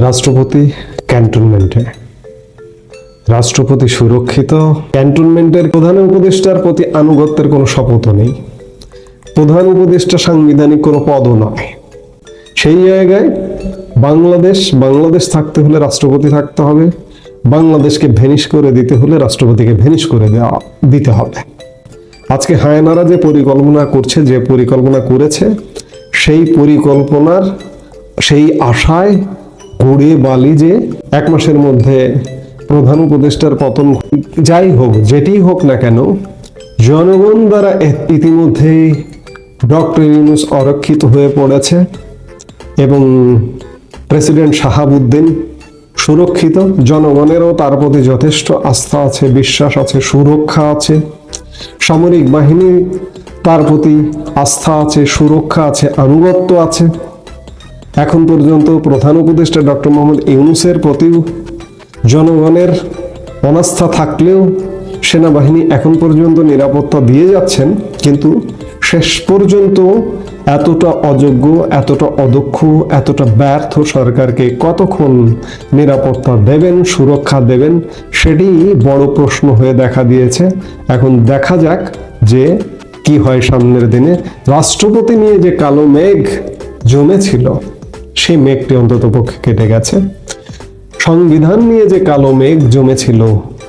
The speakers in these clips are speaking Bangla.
রাষ্ট্রপতি ক্যান্টনমেন্টে। রাষ্ট্রপতি সুরক্ষিত। ক্যান্টনমেন্টের প্রধান উপদেষ্টার প্রতি আনুগত্যের কোনো শপথও নেই। প্রধান উপদেষ্টা সাংবিধানিক কোনো পদও নয়। সেই জায়গায় বাংলাদেশ বাংলাদেশ থাকতে হলে রাষ্ট্রপতি থাকতে হবে। বাংলাদেশকে ভেনিশ করে দিতে হলে রাষ্ট্রপতিকে ভেনিশ করে দেওয়া, দিতে হবে। আজকে হায়নারা যে পরিকল্পনা করছে, যে পরিকল্পনা করেছে, সেই পরিকল্পনার, সেই আশায় গড়িয়ে বালি যে এক মাসের মধ্যে প্রধান উপদেষ্টার পতন যাই হোক, যেটি হোক না কেন, জনগণ দ্বারা ইতিমধ্যেই ডক্টর ইউনুস অরক্ষিত হয়ে পড়েছে এবং প্রেসিডেন্ট শাহাবুদ্দিন সুরক্ষিত। জনগণেরও তার প্রতি যথেষ্ট আস্থা আছে, বিশ্বাস আছে, সুরক্ষা আছে। সামরিক বাহিনী তার প্রতি আস্থা আছে, সুরক্ষা আছে, আনুগত্য আছে। এখন পর্যন্ত প্রধান উপদেষ্টা ডক্টর মোহাম্মদ ইউনুসের প্রতিও জনগণের অনাস্থা থাকলেও সেনাবাহিনী এখন পর্যন্ত নিরাপত্তা দিয়ে যাচ্ছেন, কিন্তু শেষ পর্যন্ত এতটা অযোগ্য, এতটা অদক্ষ, এতটা ব্যর্থ সরকারকে কতক্ষণ নিরাপত্তা দেবেন, সুরক্ষা দেবেন, সেটি বড় প্রশ্ন হয়ে দেখা দিয়েছে। এখন দেখা যাক যে কি হয় সামনের দিনে। রাষ্ট্রপতি নিয়ে যে কালো মেঘ জমেছিল সেই মেঘটি অন্তত পক্ষে কেটে গেছে। সংবিধান নিয়ে যে কালো মেঘ জমেছিল,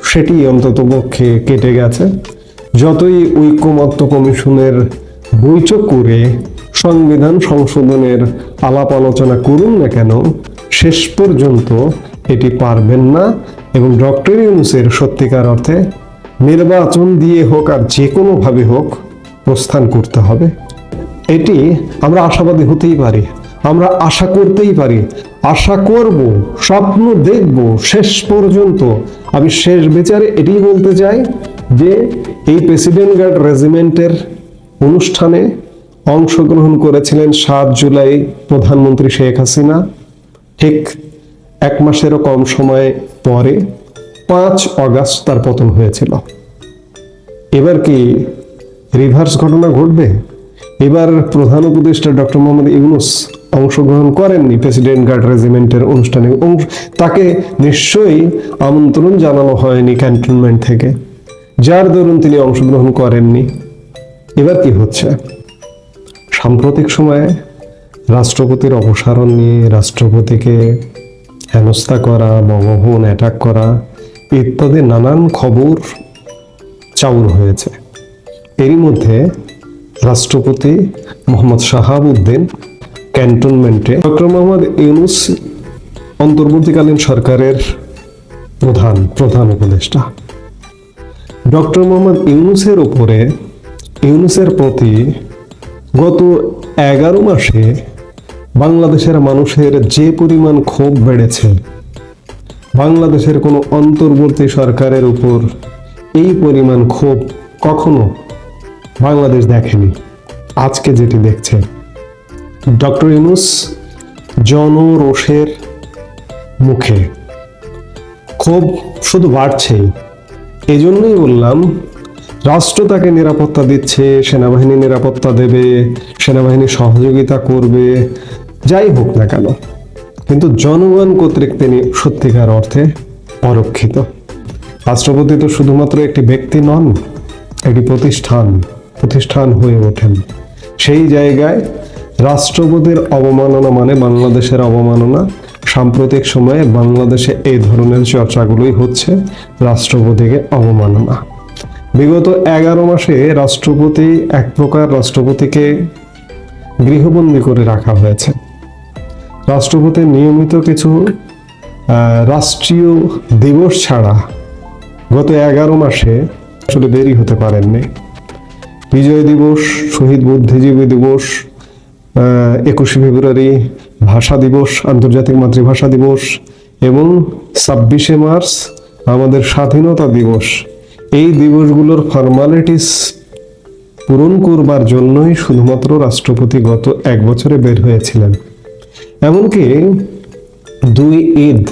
সেটি অন্তত পক্ষে কেটে গেছে। যতই ঐক্যমত্য কমিশনের বৈঠক করে সংবিধান সংশোধনের আলাপ আলোচনা করুন না কেন, শেষ পর্যন্ত এটি পারবেন না এবং ডক্টর ইউনুসের সত্যিকার অর্থে নির্বাচন দিয়ে হোক আর যে কোনোভাবে হোক প্রস্থান করতে হবে। এটি আমরা আশাবাদী হতেই পারি। আমরা আশা করতেই পারি। আশা করব, স্বপ্ন দেখব শেষ পর্যন্ত। আমি শেষ বিচারে এটাই বলতে চাই যে, এই প্রেসিডেন্ট গার্ড রেজিমেন্টের অনুষ্ঠানে অংশগ্রহণ করেছিলেন সাত জুলাই প্রধানমন্ত্রী শেখ হাসিনা। ঠিক এক মাসেরও কম সময় পরে পাঁচ অগাস্ট তার পতন হয়েছিল। এবার কি রিভার্স ঘটনা ঘটবে? এবার প্রধান উপদেষ্টা ডক্টর মোহাম্মদ ইউনুস অংশগ্রহণ করেননি প্রেসিডেন্ট গার্ড রেজিমেন্টের অনুষ্ঠানে। তাকে নিশ্চয়ই আমন্ত্রণ জানানো হয়নি ক্যান্টনমেন্ট থেকে। যার দরুন তিনি অংশগ্রহণ করেননি। এবার কি হচ্ছে? সাম্প্রতিক সময়ে রাষ্ট্রপতির অপসারণ নিয়ে রাষ্ট্রপতিকে হেনস্থা করা, বঙ্গভবন অ্যাটাক করা, ইত্যাদি নানান খবর চাউর হয়েছে। এরই মধ্যে রাষ্ট্রপতি মোহাম্মদ শাহাবুদ্দিন ক্যান্টনমেন্টে ডক্টর মোহাম্মদ ইউনুস অন্তর্বর্তীকালীন সরকারের প্রধান প্রধান উপদেষ্টা। ডক্টর মোহাম্মদ ইউনুসের উপরে, ইউনুসের প্রতি গত এগারো মাসে বাংলাদেশের মানুষের যে পরিমাণ ক্ষোভ বেড়েছে, বাংলাদেশের কোনো অন্তর্বর্তী সরকারের উপর এই পরিমাণ ক্ষোভ কখনো বাংলাদেশ দেখেনি। আজকে যেটি দেখছে ডক্টর ইউনুস জনরোষের মুখে। ক্ষোভ শুধু বাড়ছেই। এই জন্যই বললাম, রাষ্ট্র তাকে নিরাপত্তা দিচ্ছে, সেনাবাহিনী নিরাপত্তা দেবে, সেনাবাহিনী সহযোগিতা করবে, যাই হোক না কেন। কিন্তু জনগণ কর্তৃক তিনি সত্যিকার অর্থে অরক্ষিত। রাষ্ট্রপতি তো শুধুমাত্র একটি ব্যক্তি নন, একটি প্রতিষ্ঠান প্রতিষ্ঠান হয়ে ওঠেন। সেই জায়গায় রাষ্ট্রপতির অবমাননা মানে বাংলাদেশের অবমাননা। সাম্প্রতিক সময়ে বাংলাদেশে এই ধরনের চর্চাগুলোই হচ্ছে রাষ্ট্রপতিকে অবমাননা। বিগত এগারো মাসে রাষ্ট্রপতি এক প্রকার রাষ্ট্রপতিকে গৃহবন্দী করে রাখা হয়েছে। রাষ্ট্রপতি নিয়মিত কিছু রাষ্ট্রীয় দিবস ছাড়া গত এগারো মাসে আসলে দেরি হতে পারেননি। বিজয় দিবস, শহীদ বুদ্ধিজীবী দিবস একুশে ফেব্রুয়ারি ভাষা দিবস, আন্তর্জাতিক মাতৃভাষা দিবস এবং ছাব্বিশে মার্চ আমাদের স্বাধীনতা দিবস। এই দিবসগুলোর ফর্মালিটিস পূরণ করবার জন্যই শুধুমাত্র রাষ্ট্রপতি গত এক বছরে বের হয়েছিলেন। এমনকি দুই ঈদ,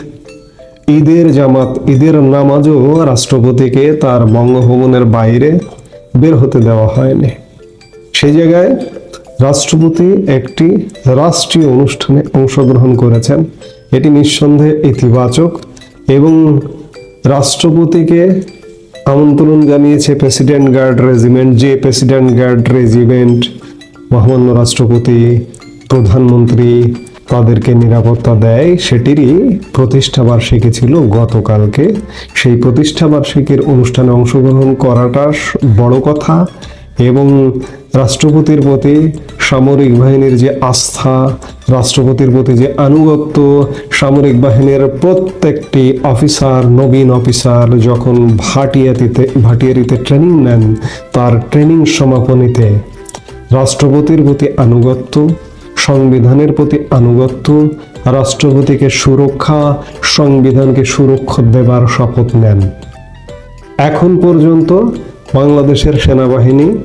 ঈদের জামাত, ঈদের নামাজও রাষ্ট্রপতিকে তার বঙ্গভবনের বাইরে বের হতে দেওয়া হয়নি। সেই জায়গায় রাষ্ট্রপতি একটি রাষ্ট্রীয় অনুষ্ঠানে অংশগ্রহণ করেছেন। এটি নিঃসন্দেহে ইতিবাচক এবং রাষ্ট্রপতিকে আমন্ত্রণ জানিয়েছে প্রেসিডেন্ট গার্ড রেজিমেন্ট, যে প্রেসিডেন্ট গার্ড রেজিমেন্ট মহামান্য রাষ্ট্রপতি, প্রধানমন্ত্রী তাদেরকে নিরাপত্তা দেয়। সেটিরই প্রতিষ্ঠা বার্ষিকী ছিল গতকালকে। সেই প্রতিষ্ঠা বার্ষিকীর অনুষ্ঠানে অংশগ্রহণ করাটা বড় কথা। এবং রাষ্ট্রপতির প্রতি সামরিক বাহিনীর যে আস্থা, রাষ্ট্রপতির প্রতি যে আনুগত্য, সামরিক বাহিনীর প্রত্যেকটি অফিসার, নবীন অফিসার যখন ভাটিয়াতিতে, ভাটিয়ারিতে ট্রেনিং নেন, তার ট্রেনিং সমাপনীতে রাষ্ট্রপতির প্রতি আনুগত্য, সংবিধানের প্রতি আনুগত্য, রাষ্ট্রপতিকে সুরক্ষা, সংবিধানকে সুরক্ষা দেবার শপথ নেন। এখন পর্যন্ত বাংলাদেশের সেনাবাহিনী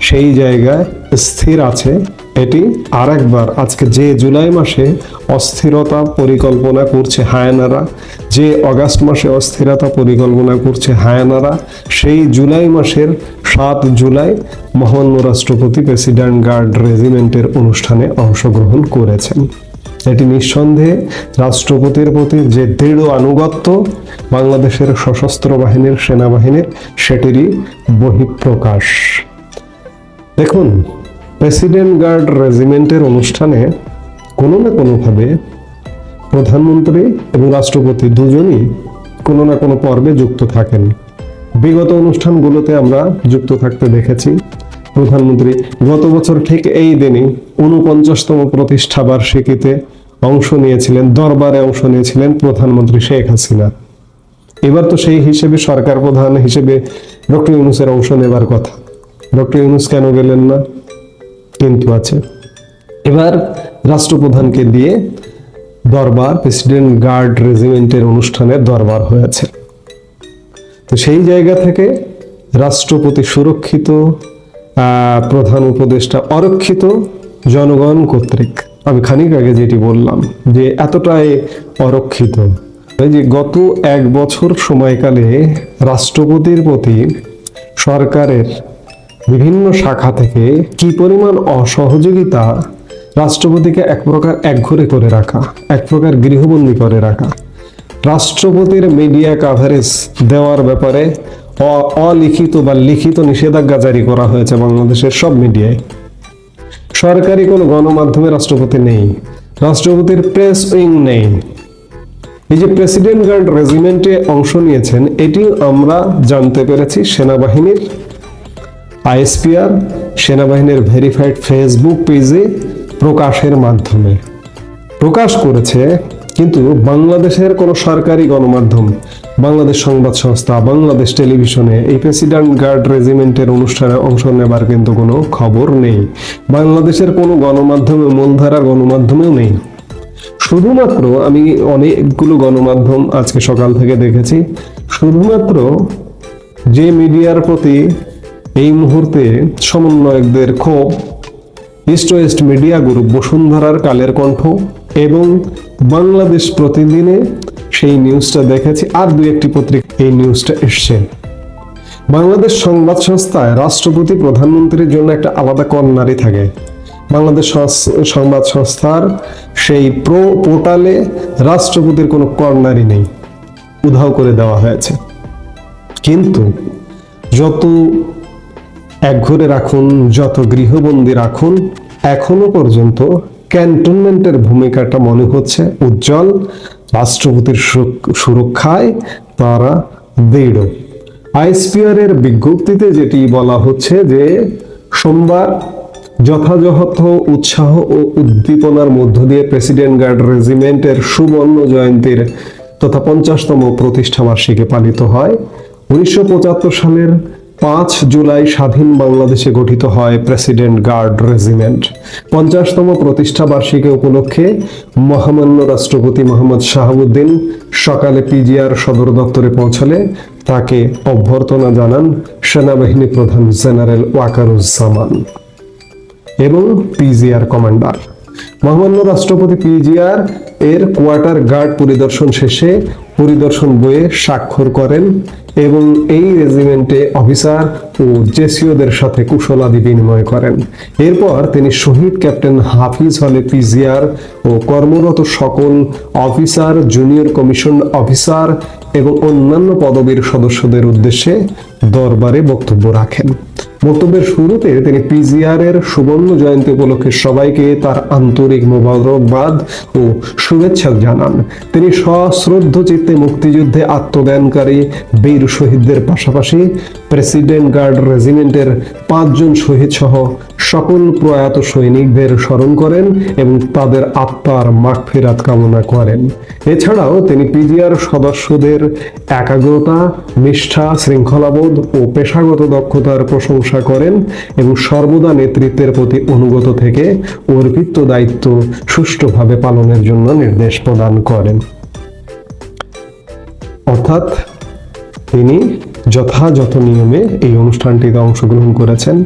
সেই জায়গায় স্থির আছে। এটি আরেকবার আজকে যে জুলাই মাসে অস্থিরতা পরিকল্পনা করছে হায়ানারা, যে অগাস্ট মাসে অস্থিরতা পরিকল্পনা করছে হায়ানারা, সেই জুলাই মাসের সাত জুলাই মহান্য রাষ্ট্রপতি প্রেসিডেন্ট গার্ড রেজিমেন্টের অনুষ্ঠানে অংশগ্রহণ করেছেন। এটি নিঃসন্দেহে রাষ্ট্রপতির প্রতি যে দৃঢ় আনুগত্য বাংলাদেশের সশস্ত্র বাহিনীর সেনাবাহিনীর, সেটিরই বহিঃপ্রকাশ। দেখুন, প্রেসিডেন্ট গার্ড রেজিমেন্টের অনুষ্ঠানে কোনো না কোনোভাবে প্রধানমন্ত্রী এবং রাষ্ট্রপতি দুজনই কোনো না কোনো পর্বে যুক্ত থাকেন। বিগত অনুষ্ঠানগুলোতে আমরা যুক্ত থাকতে দেখেছি প্রধানমন্ত্রী, গত বছর ঠিক এই দিনই উনপঞ্চাশতম প্রতিষ্ঠা বার্ষিকীতে অংশ নিয়েছিলেন, দরবারে অংশ নিয়েছিলেন প্রধানমন্ত্রী শেখ হাসিনা। এবার তো সেই হিসেবে সরকার প্রধান হিসেবে ডক্টর ইউনুসের অংশ নেবার কথা। ডক্টর ইউনুস কেন গেলেন না? কিন্তু আছে। এবার রাষ্ট্রপ্রধানকে দিয়ে দরবার, প্রেসিডেন্ট গার্ড রেজিমেন্টের অনুষ্ঠানে দরবার হয়েছে। তো সেই জায়গা থেকে রাষ্ট্রপতি সুরক্ষিত প্রধান উপদেষ্টা অরক্ষিত জনগণ কর্তৃক। আমি খানিক আগে যেটি বললাম যে এতটাই অরক্ষিত যে গত এক বছর সময়কালে রাষ্ট্রপতির প্রতি সরকারের বিভিন্ন শাখা থেকে কি পরিমাণ অসহযোগিতা রাষ্ট্রপতিকে এক প্রকার একঘরে করে রাখা, এক প্রকার গৃহবন্দী করে রাখা, রাষ্ট্রপতির মিডিয়া কাভারেজ দেওয়ার ব্যাপারে অলিখিত বা লিখিত নিষেধাজ্ঞা জারি করা হয়েছে বাংলাদেশের সব মিডিয়ায়। সরকারি কোনো গণমাধ্যমে রাষ্ট্রপতি নেই। রাষ্ট্রপতির প্রেস উইং নেই। এই যে প্রেসিডেন্ট গার্ড রেজিমেন্টে অংশ নিয়েছেন এটি আমরা জানতে পেরেছি সেনাবাহিনীর আইএসপিআর, সেনাবাহিনীর ভেরিফাইড ফেসবুক পেজে প্রকাশের মাধ্যমে। প্রকাশ করেছে, কিন্তু বাংলাদেশের কোনো সরকারি গণমাধ্যম বাংলাদেশ সংবাদ সংস্থা বাংলাদেশ টেলিভিশনে এই প্রেসিডেন্ট গার্ড রেজিমেন্টের অনুষ্ঠানে অংশ নেবার কিন্তু কোনো খবর নেই। বাংলাদেশের কোনো গণমাধ্যমে, মূলধারার গণমাধ্যমেও নেই। শুধুমাত্র আমি অনেকগুলো গণমাধ্যম আজকে সকাল থেকে দেখেছি। শুধুমাত্র যে মিডিয়ার প্রতি এই মুহূর্তে সমন্বয়কদের ক্ষোভ ইস্ট ওয়েস্ট মিডিয়া গ্রুপ বসুন্ধরার কালের কণ্ঠ এবং বাংলাদেশ প্রতিদিনে সেই নিউজটা দেখেছি আর দু একটি পত্রিকা এই নিউজটা এসছে। বাংলাদেশ সংবাদ সংস্থায় রাষ্ট্রপতি, প্রধানমন্ত্রীর জন্য একটা আলাদা কর্নারই থাকে। বাংলাদেশ সংবাদ সংস্থার সেই প্রো পোর্টালে রাষ্ট্রপতির কোনো কর্নারই নেই। উধাও করে দেওয়া হয়েছে। কিন্তু যত একঘরে রাখুন, যত গৃহবন্দী রাখুন, এখনও পর্যন্ত ক্যান্টনমেন্টের ভূমিকাটা মনে হচ্ছে উজ্জ্বল। রাষ্ট্রপতির সুরক্ষায় তারা দৃঢ়। আইএসপিআর এর বিজ্ঞপ্তিতে যেটি বলা হচ্ছে যে সোমবার যথাযথ উৎসাহ ও উদ্দীপনার মধ্য দিয়ে প্রেসিডেন্ট গার্ড রেজিমেন্টের সুবর্ণ জয়ন্তীর তথা পঞ্চাশতম প্রতিষ্ঠা বার্ষিকী পালিত হয়। উনিশশো পঁচাত্তর সালের পাঁচ জুলাই স্বাধীন বাংলাদেশে গঠিত হয় প্রেসিডেন্ট গার্ড রেজিমেন্ট। পঞ্চাশতম প্রতিষ্ঠা বার্ষিকী উপলক্ষে মহামান্য রাষ্ট্রপতি মোহাম্মদ শাহাবুদ্দিন সকালে পিজিআর সদর দপ্তরে পৌঁছালে তাকে অভ্যর্থনা জানান সেনাবাহিনী প্রধান জেনারেল ওয়াকারুজ্জামান এবং পিজিআর কমান্ডার। মহামান্য রাষ্ট্রপতি পিজিআর এর কোয়ার্টার গার্ড পরিদর্শন শেষে পরিদর্শন বইয়ে স্বাক্ষর করেন এবং এই রেজিমেন্টে অফিসার ও জেসিওদের সাথে কুশলাদি বিনিময় করেন। এরপর তিনি শহীদ ক্যাপ্টেন হাফিজ হলে পিজিআর ও কর্মরত সকল অফিসার, জুনিয়র কমিশন অফিসার এবং অন্যান্য পদবীর সদস্যদের উদ্দেশ্যে দরবারে বক্তব্য রাখেন। বক্তব্যের শুরুতে তিনি পিজিআর এর সুবর্ণ জয়ন্তী উপলক্ষে সবাইকে তার আন্তরিক মোবারকবাদ ও শুভেচ্ছা জানান। তিনি সশ্রদ্ধ চিত্তে মুক্তিযুদ্ধে আত্মদানকারী বীর শহীদদের পাশাপাশি প্রেসিডেন্ট গার্ড রেজিমেন্টের পাঁচজন শহীদ সহ সকল প্রয়াত সৈনিকদের স্মরণ করেন এবং তাদের আত্মার মাগফিরাত কামনা করেন। এছাড়াও তিনি পিজিআর সদস্যদের একাগ্রতা, নিষ্ঠা শৃঙ্খলাবোধ ও পেশাগত দক্ষতার প্রশংসা করেন এবং সর্বদা নেতৃত্বের প্রতি অনুগত থেকে অর্পিত দায়িত্ব সুষ্ঠুভাবে পালনের জন্য নির্দেশ প্রদান করেন। অর্থাৎ তিনি যথাযথ নিয়মে এই অনুষ্ঠানটিতে অংশগ্রহণ করেছেন।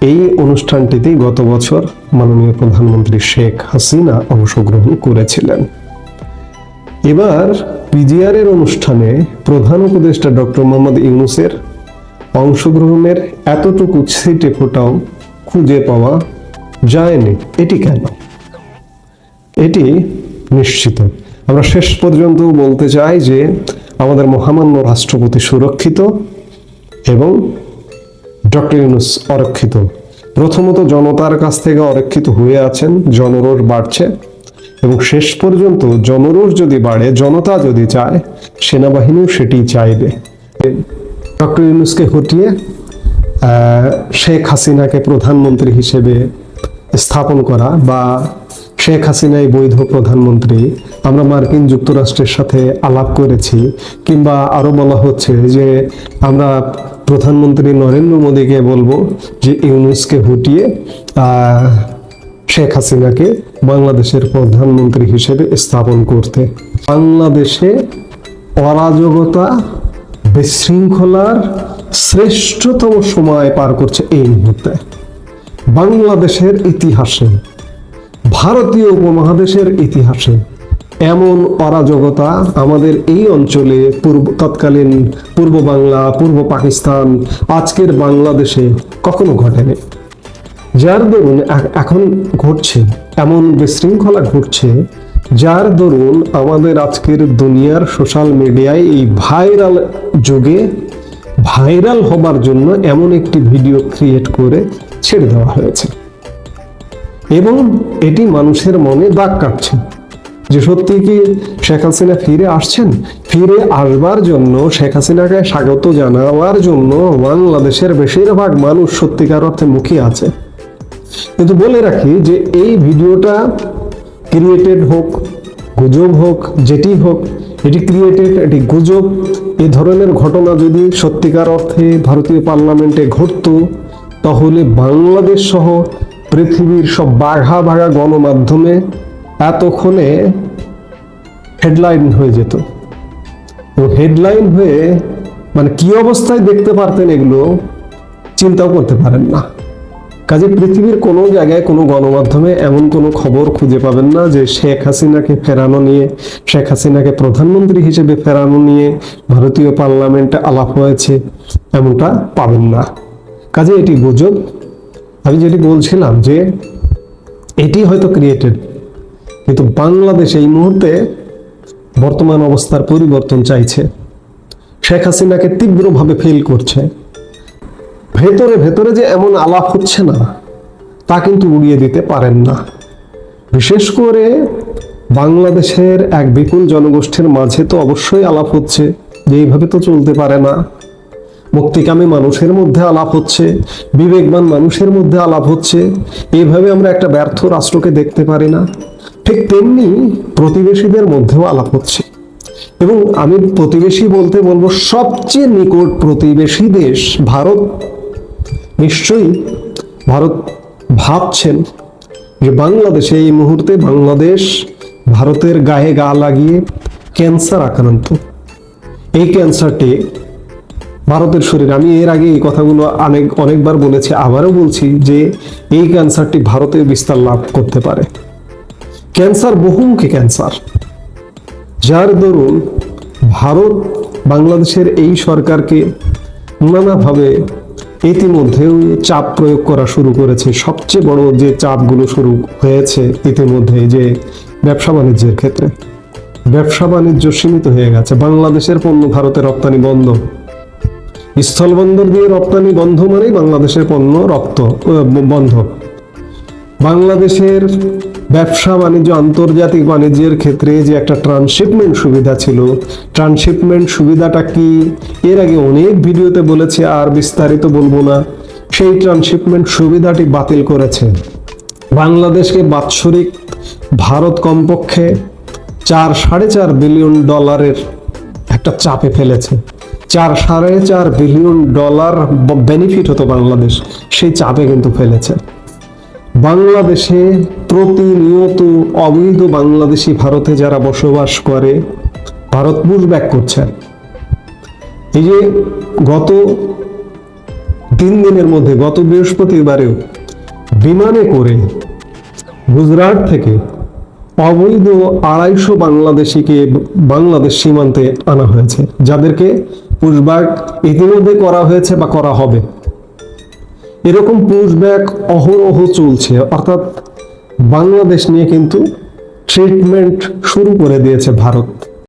এই অনুষ্ঠানটিতেই গত বছর মাননীয় প্রধানমন্ত্রী শেখ হাসিনা অংশগ্রহণ করেছিলেন। এবার পিজিআর এর অনুষ্ঠানে প্রধান উপদেষ্টা ডক্টর মোহাম্মদ ইউনুসের অংশগ্রহণের এতটুকু ছিটে ফোটাও খুঁজে পাওয়া যায়নি। এটি কেন? এটি নিশ্চিত। আমরা শেষ পর্যন্ত বলতে চাই যে আমাদের মহামান্য রাষ্ট্রপতি সুরক্ষিত এবং ডক্টর ইউনুস অরক্ষিত। প্রথমত জনতার কাছ থেকে অরক্ষিত হয়ে আছেন, জনরোষ বাড়ছে এবং শেষ পর্যন্ত জনরোষ যদি বাড়ে, জনতা যদি চায়, সেনাবাহিনীও সেটি চাইবে। ডক্টর ইউনুসকে হটিয়ে শেখ হাসিনাকে প্রধানমন্ত্রী হিসেবে স্থাপন করা বা শেখ হাসিনাই বৈধ প্রধানমন্ত্রী, আমরা মার্কিন যুক্তরাষ্ট্রের সাথে আলাপ করেছি, কিংবা আরও বলা হচ্ছে যে আমরা প্রধানমন্ত্রী নরেন্দ্র মোদীকে বলব যে ইউনুসকে হটিয়ে শেখ হাসিনাকে বাংলাদেশের প্রধানমন্ত্রী হিসেবে স্থাপন করতে। বাংলাদেশে অরাজকতা বিশৃঙ্খলার শ্রেষ্ঠতম সময় পার করছে এই মুহূর্তে। বাংলাদেশের ইতিহাসে, ভারতীয় উপমহাদেশের ইতিহাসে এমন অরাজকতা আমাদের এই অঞ্চলে পূর্ব, তৎকালীন পূর্ব বাংলা, পূর্ব পাকিস্তান, আজকের বাংলাদেশে কখনো ঘটেনি। যার দরুন এখন ঘটছে, এমন বিশৃঙ্খলা ঘটছে যার দরুন আমাদের আজকের দুনিয়ার সোশ্যাল মিডিয়ায় এই ভাইরাল যুগে ভাইরাল হবার জন্য এমন একটি ভিডিও ক্রিয়েট করে ছেড়ে দেওয়া হয়েছে। এবং এটি মানুষের মনে দাগ কাটছে। যে সত্যি কি শেখ হাসিনা ফিরে আসছেন? ফিরে আসবার জন্য শেখ হাসিনাকে স্বাগত জানাবার জন্য বাংলাদেশের বেশিরভাগ মানুষ সত্যিকার অর্থে মুখিয়ে আছে। কিন্তু বলে রাখি যে এই ভিডিওটা ক্রিয়েটেড হোক, গুজব হোক, যেটি হোক, এটি ক্রিয়েটেড এটি গুজব। এ ধরনের ঘটনা যদি সত্যিকার অর্থে ভারতীয় পার্লামেন্টে ঘটতো, তাহলে বাংলাদেশ সহ পৃথিবীর সব বাঘা বাঘা গণমাধ্যমে এতক্ষণে হেডলাইন হয়ে যেত। তো হেডলাইন হয়ে মানে কি অবস্থায় দেখতে পারতেন এগুলো, চিন্তাও করতে পারেন না। কাজে পৃথিবীর কোনো জায়গায় কোনো গণমাধ্যমে এমন কোনো খবর খুঁজে পাবেন না যে শেখ হাসিনাকে ফেরানো নিয়ে, শেখ হাসিনাকে প্রধানমন্ত্রী হিসেবে ফেরানো নিয়ে ভারতীয় পার্লামেন্টে আলাপ হয়েছে, এমনটা পাবেন না। কাজে এটি গুজব। আমি যেটি বলছিলাম যে এটি হয়তো ক্রিয়েটেড কিন্তু বাংলাদেশ এই মুহূর্তে বর্তমান অবস্থার পরিবর্তন চাইছে। শেখ হাসিনাকে তীব্রভাবে ফেল করছে। ভেতরে ভেতরে যে এমন আলাপ হচ্ছে না, তা কিন্তু উড়িয়ে দিতে পারেন না। বিশেষ করে বাংলাদেশের এক বিপুল জনগোষ্ঠীর মাঝে তো অবশ্যই আলাপ হচ্ছে, যে এইভাবে তো চলতে পারে না। মুক্তিকামী মানুষের মধ্যে আলাপ হচ্ছে, বিবেকবান মানুষের মধ্যে আলাপ হচ্ছে, এইভাবে আমরা একটা ব্যর্থ রাষ্ট্রকে দেখতে পারি না। ঠিক তেমনি প্রতিবেশীদের মধ্যেও আলাপ হচ্ছে। এবং আমি প্রতিবেশী বলতে বলব, সবচেয়ে নিকট প্রতিবেশী দেশ ভারত নিশ্চয়ই ভারত ভাবছেন যে বাংলাদেশে এই মুহূর্তে বাংলাদেশ ভারতের গায়ে গা লাগিয়ে ক্যান্সার আক্রান্ত। এই ক্যান্সারটি ভারতের শরীর, আমি এর আগে এই কথাগুলো অনেক, অনেকবার বলেছি, আবারও বলছি যে এই ক্যান্সারটি ভারতে বিস্তার লাভ করতে পারে। ক্যান্সার বহুমুখী ক্যান্সার। যার দরুন ভারত বাংলাদেশের এই সরকারকে নানাভাবে ইতিমধ্যেও চাপ প্রয়োগ করা শুরু করেছে। সবচেয়ে বড় যে চাপগুলো শুরু হয়েছে ইতিমধ্যে যে ব্যবসা বাণিজ্যের ক্ষেত্রে। ব্যবসা বাণিজ্য সীমিত হয়ে গেছে। বাংলাদেশের পণ্য ভারতে রপ্তানি বন্ধ। স্থলবন্দর দিয়ে রপ্তানি বন্ধ মানেই বাংলাদেশের পণ্য রপ্ত বন্ধ। বাংলাদেশের ব্যবসা বাণিজ্য আন্তর্জাতিক বাণিজ্যের ক্ষেত্রে যে একটা ট্রান্সশিপমেন্ট সুবিধা ছিল, ট্রান্সশিপমেন্ট সুবিধাটা কি? এর আগে অনেক ভিডিওতে বলেছে, আর বিস্তারিত বলব না। সেই ট্রান্সশিপমেন্ট সুবিধাটি বাতিল করেছে। বাংলাদেশকে বাৎসরিক ভারত কমপক্ষে চার সাড়ে চার বিলিয়ন ডলারের একটা চাপে ফেলেছে। চার সাড়ে চার বিলিয়ন ডলার বেনিফিট হতো বাংলাদেশ। সেই চাপে কিন্তু ফেলেছে। বাংলাদেশে প্রতিনিয়ত অবৈধ বাংলাদেশি ভারতে যারা বসবাস করে, ভারত পুশব্যাক করছে। এই যে গত তিন দিনের মধ্যে, গত বৃহস্পতিবারেও বিমানে করে গুজরাট থেকে অবৈধ আড়াইশো বাংলাদেশিকে বাংলাদেশ সীমান্তে আনা হয়েছে, যাদেরকে পুশব্যাক ইতিমধ্যে করা হয়েছে বা করা হবে। এরকম পুশব্যাক অহরহ চলছে। অর্থাৎ বাংলাদেশ নিয়ে কিন্তু ট্রিটমেন্ট শুরু করে দিয়েছে ভারত।